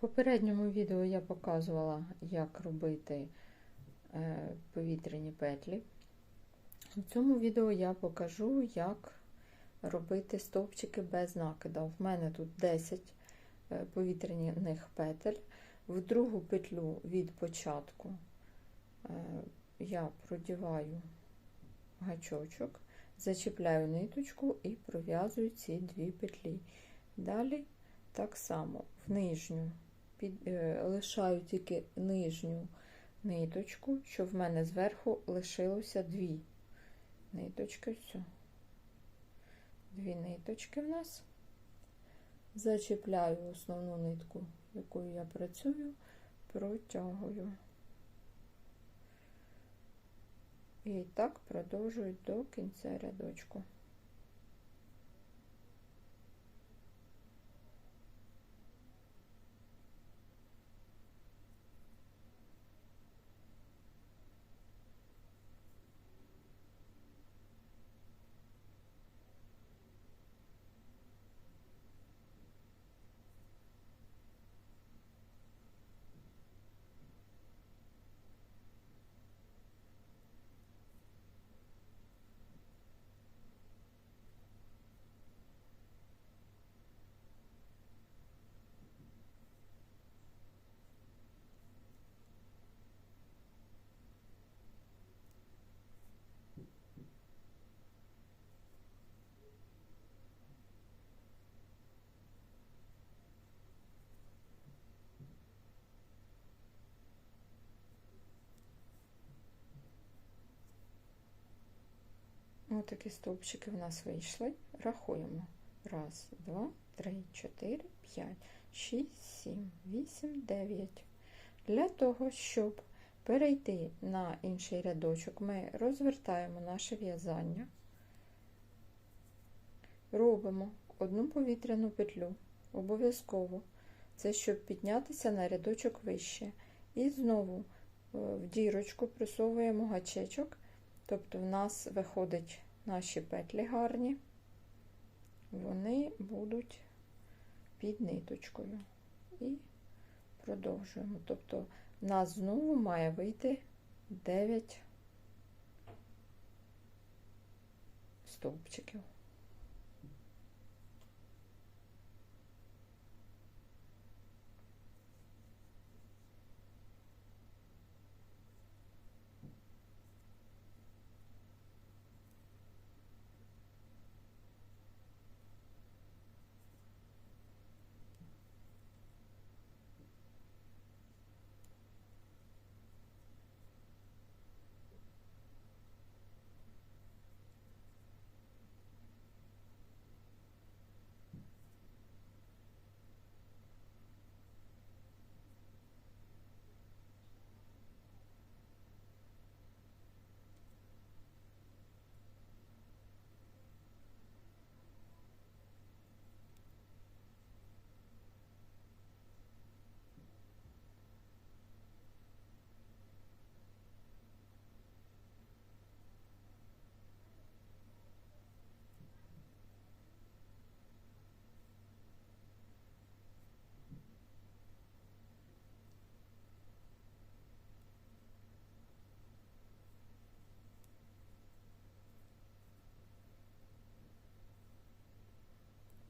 попередньому відео я показувала, як робити е, повітряні петлі. У цьому відео я покажу, як робити стовпчики без накида. В мене тут 10 е, повітряних петель. В другу петлю від початку е, я продіваю гачочок, зачіпляю ниточку і пров'язую ці дві петлі. Далі так само в нижню під, е, лишаю тільки нижню ниточку, щоб в мене зверху лишилося дві ниточки. Все. Дві ниточки в нас. Зачіпляю основну нитку, якою я працюю, протягую. І так продовжую до кінця рядочку. Такі стовпчики в нас вийшли. Рахуємо. Раз, два, три, чотири, п'ять, шість, сім, вісім, дев'ять. Для того, щоб перейти на інший рядочок, ми розвертаємо наше в'язання, робимо одну повітряну петлю, обов'язково. Це щоб піднятися на рядочок вище. І знову в дірочку присовуємо гачечок. Тобто в нас виходять наші петлі гарні, вони будуть під ниточкою. І продовжуємо. Тобто в нас знову має вийти 9 стовпчиків.